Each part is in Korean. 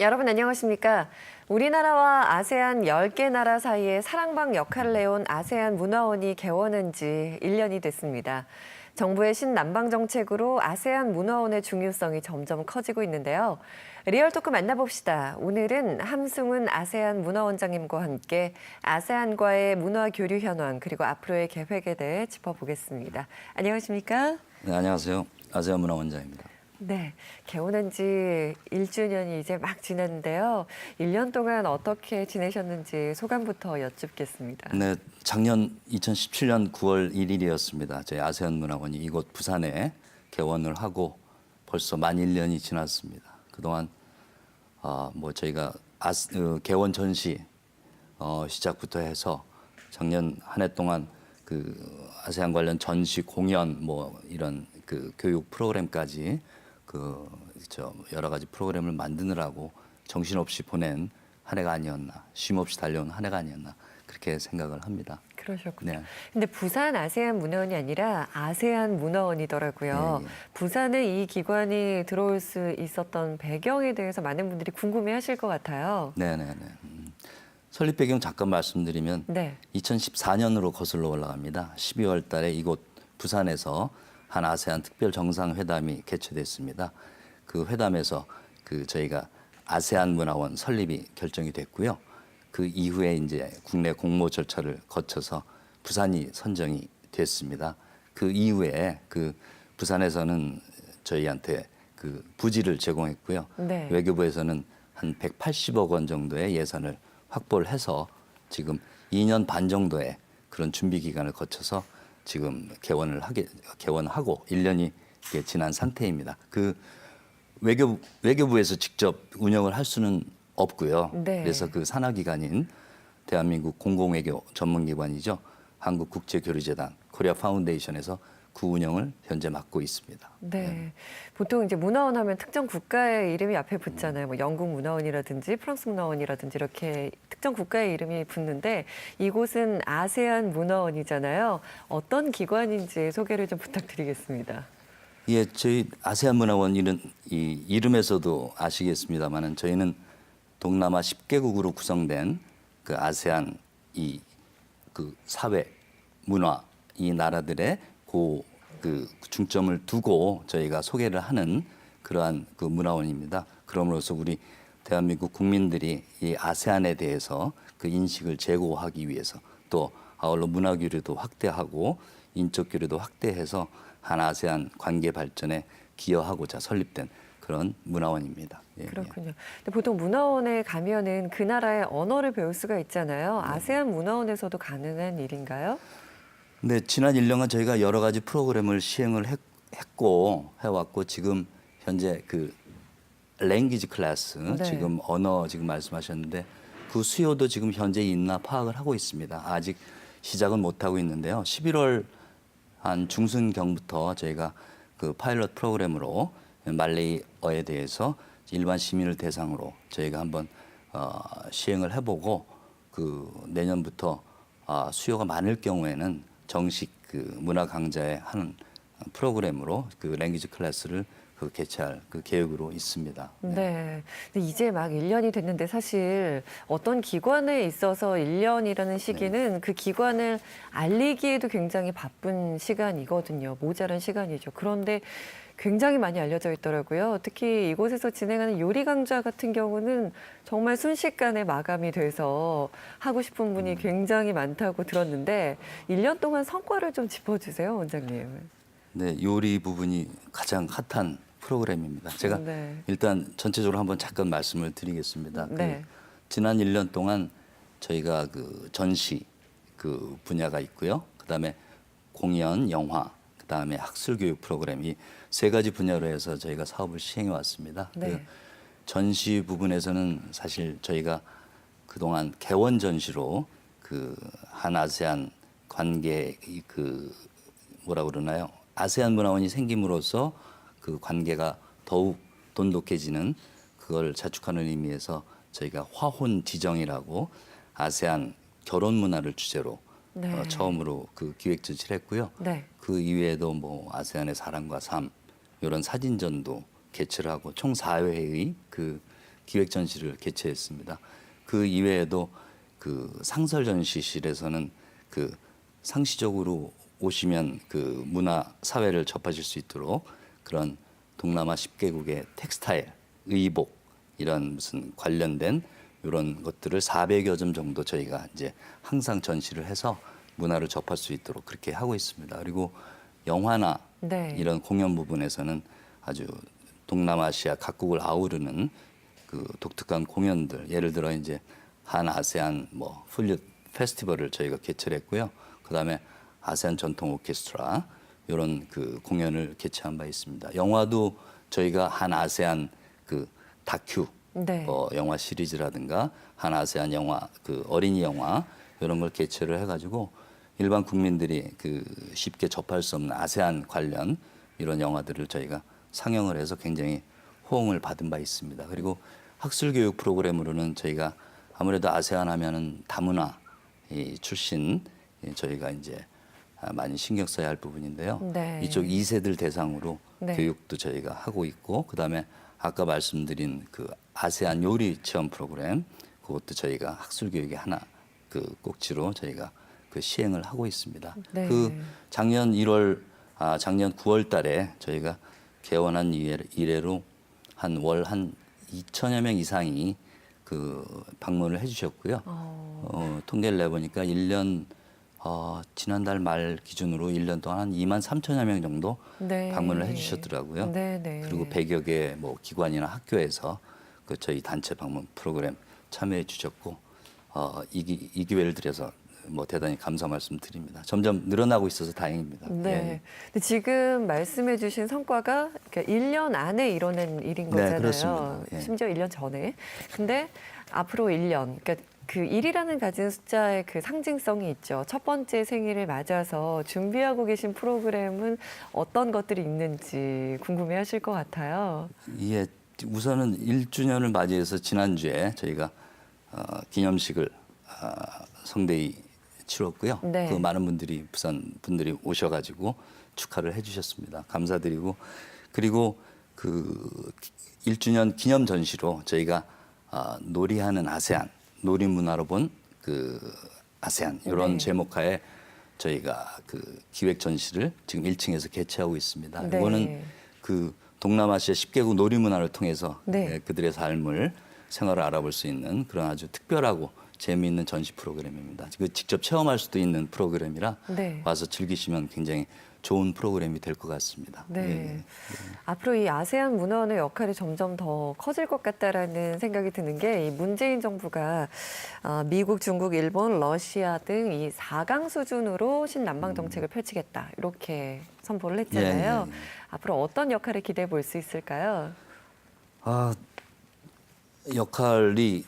여러분 안녕하십니까? 우리나라와 아세안 10개 나라 사이에 사랑방 역할을 해온 아세안 문화원이 개원한 지 1년이 됐습니다. 정부의 신남방 정책으로 아세안 문화원의 중요성이 점점 커지고 있는데요. 리얼토크 만나봅시다. 오늘은 함승훈 아세안 문화원장님과 함께 아세안과의 문화 교류 현황 그리고 앞으로의 계획에 대해 짚어보겠습니다. 안녕하십니까? 네, 안녕하세요. 아세안 문화원장입니다. 네, 개원한 지 1주년이 이제 막 지났는데요. 1년 동안 어떻게 지내셨는지 소감부터 여쭙겠습니다. 네, 작년 2017년 9월 1일이었습니다. 저희 아세안 문화원이 이곳 부산에 개원을 하고 벌써 만 1년이 지났습니다. 그동안 아, 뭐 저희가 아스, 어, 개원 전시 어, 시작부터 해서 작년 한 해 동안 그 아세안 관련 전시 공연 뭐 이런 그 교육 프로그램까지 그 저 여러 가지 프로그램을 만드느라고 정신없이 보낸 한 해가 아니었나 쉼 없이 달려온 한 해가 아니었나 그렇게 생각을 합니다. 그러셨군요. 네. 근데 부산 아세안 문화원이 아니라 아세안 문화원이더라고요. 예, 예. 부산에 이 기관이 들어올 수 있었던 배경에 대해서 많은 분들이 궁금해하실 것 같아요. 네 네 네. 음. 설립 배경 잠깐 말씀드리면 네. 2014년으로 거슬러 올라갑니다. 12월 달에 이곳 부산에서 한 아세안 특별 정상회담이 개최됐습니다. 그 회담에서 그 저희가 아세안 문화원 설립이 결정이 됐고요. 그 이후에 이제 국내 공모 절차를 거쳐서 부산이 선정이 됐습니다. 그 이후에 그 부산에서는 저희한테 그 부지를 제공했고요. 네. 외교부에서는 한 180억 원 정도의 예산을 확보를 해서 지금 2년 반 정도의 그런 준비 기간을 거쳐서 지금 개원을 하게 개원하고 1년이 이게 지난 상태입니다. 그 외교 외교부에서 직접 운영을 할 수는 없고요. 네. 그래서 그 산하 기관인 대한민국 공공외교 전문기관이죠. 한국국제교류재단 코리아 파운데이션에서 그 운영을 현재 맡고 있습니다. 네. 보통 이제 문화원 하면 특정 국가의 이름이 앞에 붙잖아요. 뭐 영국 문화원이라든지 프랑스 문화원이라든지 이렇게 특정 국가의 이름이 붙는데 이곳은 아세안 문화원이잖아요. 어떤 기관인지 소개를 좀 부탁드리겠습니다. 예, 저희 아세안 문화원 이런 이 이름에서도 아시겠습니다만은 저희는 동남아 10개국으로 구성된 그 아세안 이 그 사회 문화 이 나라들의 고그 중점을 두고 저희가 소개를 하는 그러한 그 문화원입니다. 그럼으로써 우리 대한민국 국민들이 이 아세안에 대해서 그 인식을 제고하기 위해서 또 아울러 문화 교류도 확대하고 인적 교류도 확대해서 한 아세안 관계 발전에 기여하고자 설립된 그런 문화원입니다. 예, 예. 그렇군요. 근데 보통 문화원에 가면은 그 나라의 언어를 배울 수가 있잖아요. 아세안 문화원에서도 가능한 일인가요? 네, 지난 1년간 저희가 여러 가지 프로그램을 시행을 했, 고 해왔고 지금 현재 그 랭귀지 클래스 네. 지금 언어 지금 말씀하셨는데 그 수요도 지금 현재 있나 파악을 하고 있습니다. 아직 시작은 못 하고 있는데요. 11월 한 중순경부터 저희가 그 파일럿 프로그램으로 말레이어에 대해서 일반 시민을 대상으로 저희가 한번 어, 시행을 해보고 그 내년부터 아, 수요가 많을 경우에는 정식 그 문화 강좌에 하는 프로그램으로 그 랭귀지 클래스를 그 개최할 그 계획으로 있습니다. 네. 근데 이제 막 1년이 됐는데 사실 어떤 기관에 있어서 1년이라는 시기는 그 기관을 알리기에도 굉장히 바쁜 시간이거든요. 모자란 시간이죠. 그런데 굉장히 많이 알려져 있더라고요. 특히 이곳에서 진행하는 요리 강좌 같은 경우는 정말 순식간에 마감이 돼서 하고 싶은 분이 굉장히 많다고 들었는데 1년 동안 성과를 좀 짚어주세요, 원장님. 네, 요리 부분이 가장 핫한 프로그램입니다. 제가 네. 일단 전체적으로 한번 잠깐 말씀을 드리겠습니다. 네. 그 지난 1년 동안 저희가 그 전시 그 분야가 있고요. 그다음에 공연, 영화, 그다음에 학술 교육 프로그램 이세 가지 분야로 해서 저희가 사업을 시행해 왔습니다. 네. 그 전시 부분에서는 사실 저희가 그동안 개원 전시로 그 한 아세안 관계 이그 뭐라 그러나요? 아세안 문화원이 생김으로써 그 관계가 더욱 돈독해지는 그걸 자축하는 의미에서 저희가 화혼 지정이라고 아세안 결혼 문화를 주제로 네. 어, 처음으로 그 기획 전시를 했고요. 네. 그 이외에도 뭐 아세안의 사랑과 삶 이런 사진전도 개최를 하고 총 4회의 그 기획 전시를 개최했습니다. 그 이외에도 그 상설 전시실에서는 그 상시적으로 오시면 그 문화 사회를 접하실 수 있도록 그런 동남아 10개국의 텍스타일, 의복 이런 무슨 관련된 이런 것들을 400여 점 정도 저희가 이제 항상 전시를 해서 문화를 접할 수 있도록 그렇게 하고 있습니다. 그리고 영화나 네. 이런 공연 부분에서는 아주 동남아시아 각국을 아우르는 그 독특한 공연들 예를 들어 이제 한 아세안 뭐 플룻 페스티벌을 저희가 개최를 했고요. 그다음에 아세안 전통 오케스트라 이런 그 공연을 개최한 바 있습니다. 영화도 저희가 한 아세안 그 다큐 네. 어, 영화 시리즈라든가 한 아세안 영화 그 어린이 영화 이런 걸 개최를 해가지고 일반 국민들이 그 쉽게 접할 수 없는 아세안 관련 이런 영화들을 저희가 상영을 해서 굉장히 호응을 받은 바 있습니다. 그리고 학술 교육 프로그램으로는 저희가 아무래도 아세안 하면은 다문화 이 출신 이 저희가 이제 아, 많이 신경 써야 할 부분인데요. 네. 이쪽 2세들 대상으로 네. 교육도 저희가 하고 있고 그다음에 아까 말씀드린 그 아세안 요리 체험 프로그램 그것도 저희가 학술 교육의 하나 그 꼭지로 저희가 그 시행을 하고 있습니다. 네. 그 작년 1월 아 작년 9월 달에 저희가 개원한 이래- 이래로 한 월 한 2천여 명 이상이 그 방문을 해 주셨고요. 어, 어, 통계를 내 보니까 1년 어, 지난달 말 기준으로 1년 동안 한 2만 3천여 명 정도 네. 방문을 해주셨더라고요. 네, 네. 그리고 100여 개 뭐 기관이나 학교에서 그 저희 단체 방문 프로그램 참여해 주셨고 어, 이, 기- 이 기회를 드려서 뭐 대단히 감사 말씀드립니다. 점점 늘어나고 있어서 다행입니다. 네. 예. 근데 지금 말씀해주신 성과가 그러니까 1년 안에 이뤄낸 일인 네, 거잖아요. 그렇습니다. 예. 심지어 1년 전에. 근데 앞으로 1년, 그러니까 그 1이라는 가진 숫자의 그 상징성이 있죠. 첫 번째 생일을 맞아서 준비하고 계신 프로그램은 어떤 것들이 있는지 궁금해 하실 것 같아요. 예, 우선은 1주년을 맞이해서 지난주에 저희가 어, 기념식을 어, 성대히 치렀고요. 네. 그 많은 분들이 부산 분들이 오셔가지고 축하를 해주셨습니다. 감사드리고 그리고 그 1주년 기념 전시로 저희가 어, 놀이하는 아세안 놀이 문화로 본 그 아세안 이런 네. 제목하에 저희가 그 기획 전시를 지금 1층에서 개최하고 있습니다. 네. 이거는 그 동남아시아 10개국 놀이 문화를 통해서 네. 예, 그들의 삶을 생활을 알아볼 수 있는 그런 아주 특별하고 재미있는 전시 프로그램입니다. 그 직접 체험할 수도 있는 프로그램이라 네. 와서 즐기시면 굉장히 좋은 프로그램이 될 것 같습니다. 네. 예, 예. 앞으로 이 아세안 문화원의 역할이 점점 더 커질 것 같다라는 생각이 드는 게 이 문재인 정부가 어, 미국, 중국, 일본, 러시아 등 이 4강 수준으로 신남방 정책을 펼치겠다 이렇게 선포를 했잖아요. 예, 예, 예. 앞으로 어떤 역할을 기대해 볼 수 있을까요? 아, 역할이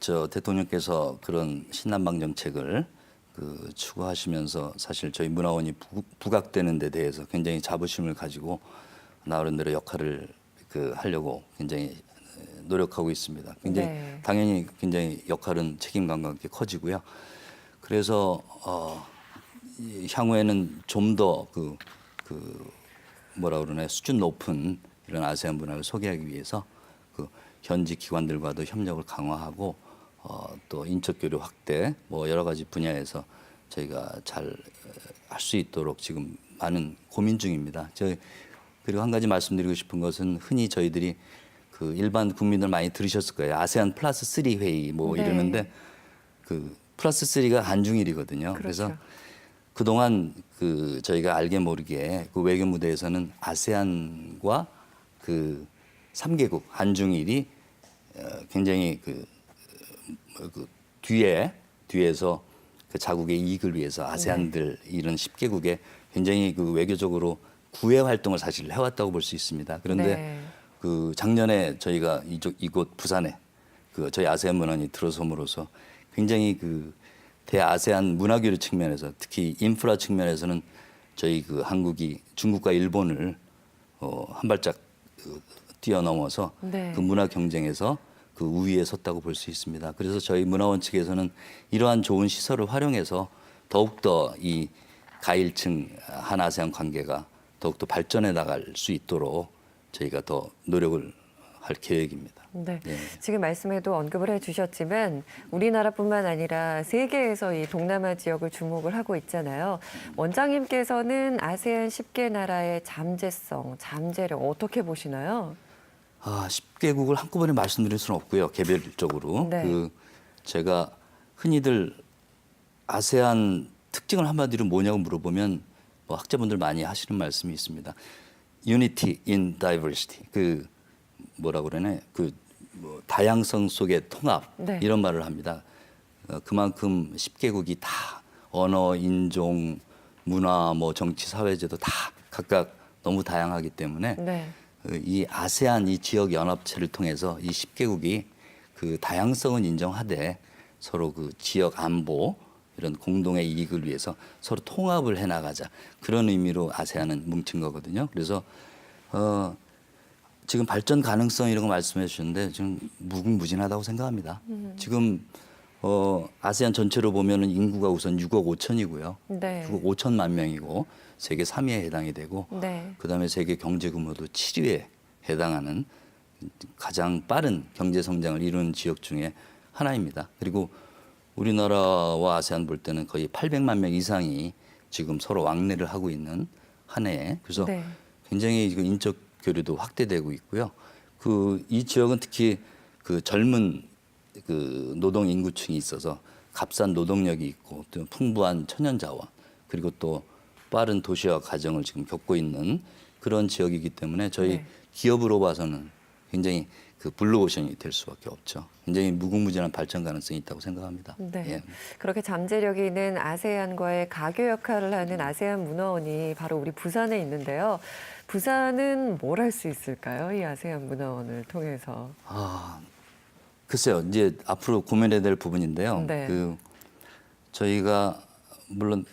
저 대통령께서 그런 신남방 정책을 그 추구하시면서 사실 저희 문화원이 부, 부각되는 데 대해서 굉장히 자부심을 가지고 나름대로 역할을 그 하려고 굉장히 노력하고 있습니다. 굉장히 네. 당연히 굉장히 역할은 책임감과 함께 커지고요. 그래서 어, 이 향후에는 좀 더그 그 뭐라 그러나 수준 높은 이런 아세안 문화를 소개하기 위해서 그 현지 기관들과도 협력을 강화하고 어, 또 인적 교류 확대 뭐 여러 가지 분야에서 저희가 잘 할 수 있도록 지금 많은 고민 중입니다. 저 그리고 한 가지 말씀드리고 싶은 것은 흔히 저희들이 그 일반 국민들 많이 들으셨을 거예요. 아세안 플러스 3 회의 뭐 네. 이러는데 그 플러스 3가 한중일이거든요. 그래서 그렇죠. 그동안 그 저희가 알게 모르게 그 외교 무대에서는 아세안과 그 3개국 한중일이 어, 굉장히 그, 어, 그 뒤에 뒤에서 그 자국의 이익을 위해서 아세안들 이런 10개국에 굉장히 그 외교적으로 구애 활동을 사실 해왔다고 볼 수 있습니다. 그런데 네. 그 작년에 저희가 이쪽 이곳 부산에 그 저희 아세안 문화원이 들어섬으로써 굉장히 그 대아세안 문화교류 측면에서 특히 인프라 측면에서는 저희 그 한국이 중국과 일본을 어, 한 발짝 그 뛰어넘어서 네. 그 문화 경쟁에서 그 우위에 섰다고 볼 수 있습니다. 그래서 저희 문화원 측에서는 이러한 좋은 시설을 활용해서 더욱더 이 가일층 한아세안 관계가 더욱더 발전해 나갈 수 있도록 저희가 더 노력을 할 계획입니다. 네. 예. 지금 말씀에도 언급을 해주셨지만 우리나라뿐만 아니라 세계에서 이 동남아 지역을 주목을 하고 있잖아요. 원장님께서는 아세안 10개 나라의 잠재성, 잠재력 어떻게 보시나요? 아, 10개국을 한꺼번에 말씀드릴 수는 없고요. 개별적으로. 네. 그 제가 흔히들 아세안 특징을 한마디로 뭐냐고 물어보면 뭐 학자분들 많이 하시는 말씀이 있습니다. Unity in diversity. 그 뭐라 그러네. 그 뭐 다양성 속의 통합 네. 이런 말을 합니다. 어, 그만큼 10개국이 다 언어, 인종, 문화, 뭐 정치, 사회제도 다 각각 너무 다양하기 때문에 네. 그이 아세안 이 지역 연합체를 통해서 이 10개국이 그 다양성은 인정하되 서로 그 지역 안보 이런 공동의 이익을 위해서 서로 통합을 해 나가자 그런 의미로 아세안은 뭉친 거거든요. 그래서 어 지금 발전 가능성 이런 거 말씀해 주셨는데 지금 무궁무진하다고 생각합니다. 지금 어 아세안 전체로 보면은 인구가 우선 6억 5천이고요. 네. 6억 5천만 명이고 세계 3위에 해당이 되고 네. 그다음에 세계 경제 규모도 7위에 해당하는 가장 빠른 경제 성장을 이루는 지역 중에 하나입니다. 그리고 우리나라와 아세안 볼 때는 거의 800만 명 이상이 지금 서로 왕래를 하고 있는 한 해에 그래서 네. 굉장히 그 인적 교류도 확대되고 있고요. 그 이 지역은 특히 그 젊은 그 노동 인구층이 있어서 값싼 노동력이 있고 또 풍부한 천연 자원 그리고 또 빠른 도시화 과정을 지금 겪고 있는 그런 지역이기 때문에 저희 네. 기업으로 봐서는 굉장히 그 블루오션이 될 수밖에 없죠. 굉장히 무궁무진한 발전 가능성이 있다고 생각합니다. 네. 예. 그렇게 잠재력이 있는 아세안과의 가교 역할을 하는 아세안 문화원이 바로 우리 부산에 있는데요. 부산은 뭘 할 수 있을까요? 이 아세안 문화원을 통해서. 아, 글쎄요. 이제 앞으로 고민해야 될 부분인데요. 네. 그 저희가 물론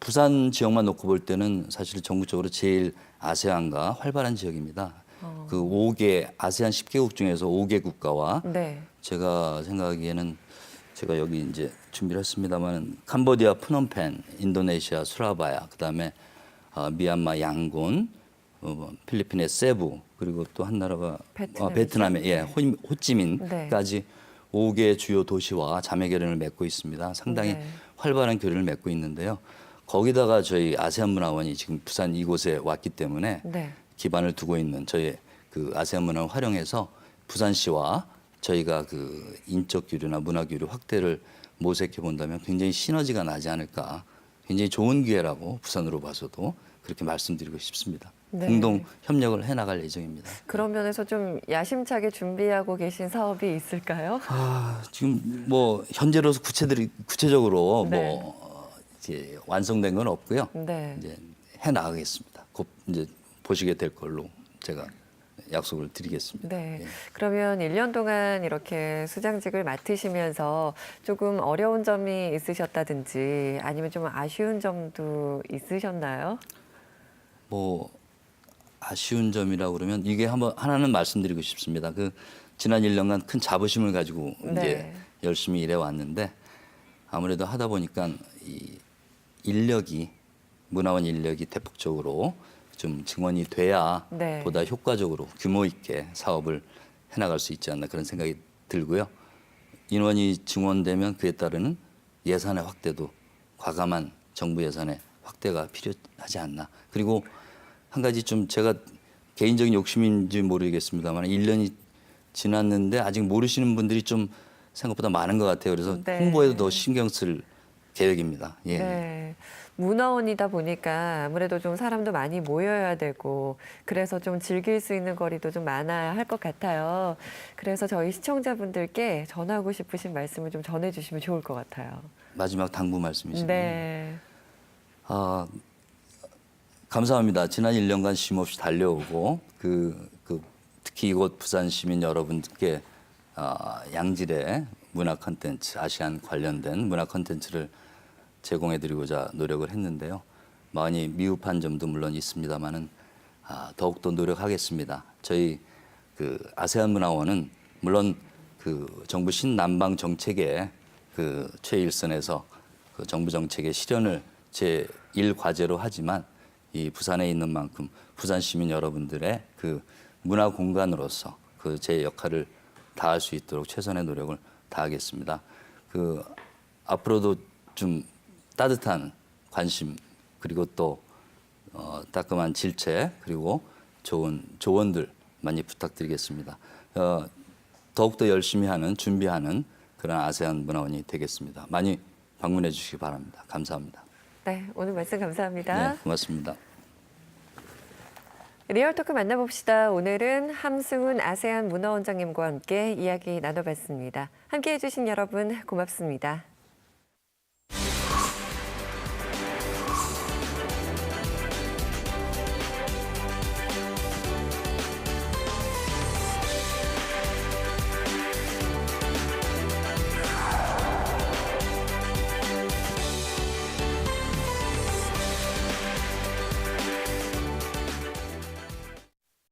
부산 지역만 놓고 볼 때는 사실 전국적으로 제일 아세안과 활발한 지역입니다. 어. 그 5개 아세안 10개국 중에서 5개 국가와 네. 제가 생각하기에는 제가 여기 이제 준비를 했습니다만 캄보디아 프놈펜, 인도네시아 수라바야, 그다음에 어, 미얀마 양곤, 어, 필리핀의 세부 그리고 또 한 나라가 베트남이죠? 어, 베트남의 예, 네. 호, 호찌민까지 오 5개 주요 도시와 자매 교련을 맺고 있습니다. 상당히 네. 활발한 교류를 맺고 있는데요. 거기다가 저희 아세안 문화원이 지금 부산 이곳에 왔기 때문에 네. 기반을 두고 있는 저희 그 아세안 문화를 활용해서 부산시와 저희가 그 인적 교류나 문화 교류 확대를 모색해 본다면 굉장히 시너지가 나지 않을까. 굉장히 좋은 기회라고 부산으로 봐서도 그렇게 말씀드리고 싶습니다. 네. 공동 협력을 해 나갈 예정입니다. 그런 면에서 좀 야심차게 준비하고 계신 사업이 있을까요? 아, 지금 뭐 현재로서 구체들이 구체적으로 네. 뭐 어, 이제 완성된 건 없고요. 네. 이제 해 나가겠습니다. 곧 이제 보시게 될 걸로 제가 약속을 드리겠습니다. 네. 예. 그러면 1년 동안 이렇게 수장직을 맡으시면서 조금 어려운 점이 있으셨다든지 아니면 좀 아쉬운 점도 있으셨나요? 뭐 아쉬운 점이라고 그러면 이게 한번 하나는 말씀드리고 싶습니다. 그 지난 1년간 큰 자부심을 가지고 네. 이제 열심히 일해 왔는데 아무래도 하다 보니까 이 인력이 문화원 인력이 대폭적으로 좀 증원이 돼야 네. 보다 효과적으로 규모 있게 사업을 해 나갈 수 있지 않나 그런 생각이 들고요. 인원이 증원되면 그에 따르는 예산의 확대도 과감한 정부 예산의 확대가 필요하지 않나. 그리고 한 가지 좀 제가 개인적인 욕심인지 모르겠습니다만 1년이 지났는데 아직 모르시는 분들이 좀 생각보다 많은 것 같아요. 그래서 네. 홍보에도 더 신경 쓸 계획입니다. 예. 네. 문화원이다 보니까 아무래도 좀 사람도 많이 모여야 되고 그래서 좀 즐길 수 있는 거리도 좀 많아야 할 것 같아요. 그래서 저희 시청자분들께 전하고 싶으신 말씀을 좀 전해주시면 좋을 것 같아요. 마지막 당부 말씀이시네요. 네. 아, 감사합니다. 지난 1년간 쉼 없이 달려오고 그, 그 특히 이곳 부산 시민 여러분께 아, 양질의 문화 콘텐츠, 아시안 관련된 문화 콘텐츠를 제공해드리고자 노력을 했는데요. 많이 미흡한 점도 물론 있습니다만은 아, 더욱더 노력하겠습니다. 저희 그 아세안 문화원은 물론 그 정부 신남방 정책의 그 최일선에서 그 정부 정책의 실현을 제일 과제로 하지만 이 부산에 있는 만큼 부산 시민 여러분들의 그 문화 공간으로서 그 제 역할을 다할 수 있도록 최선의 노력을 다하겠습니다. 그 앞으로도 좀 따뜻한 관심 그리고 또 어, 따끔한 질체 그리고 좋은 조언들 많이 부탁드리겠습니다. 어, 더욱더 열심히 하는 준비하는 그런 아세안 문화원이 되겠습니다. 많이 방문해 주시기 바랍니다. 감사합니다. 네, 오늘 말씀 감사합니다. 네, 고맙습니다. 리얼토크 만나봅시다. 오늘은 함승훈 아세안 문화원장님과 함께 이야기 나눠봤습니다. 함께해 주신 여러분 고맙습니다.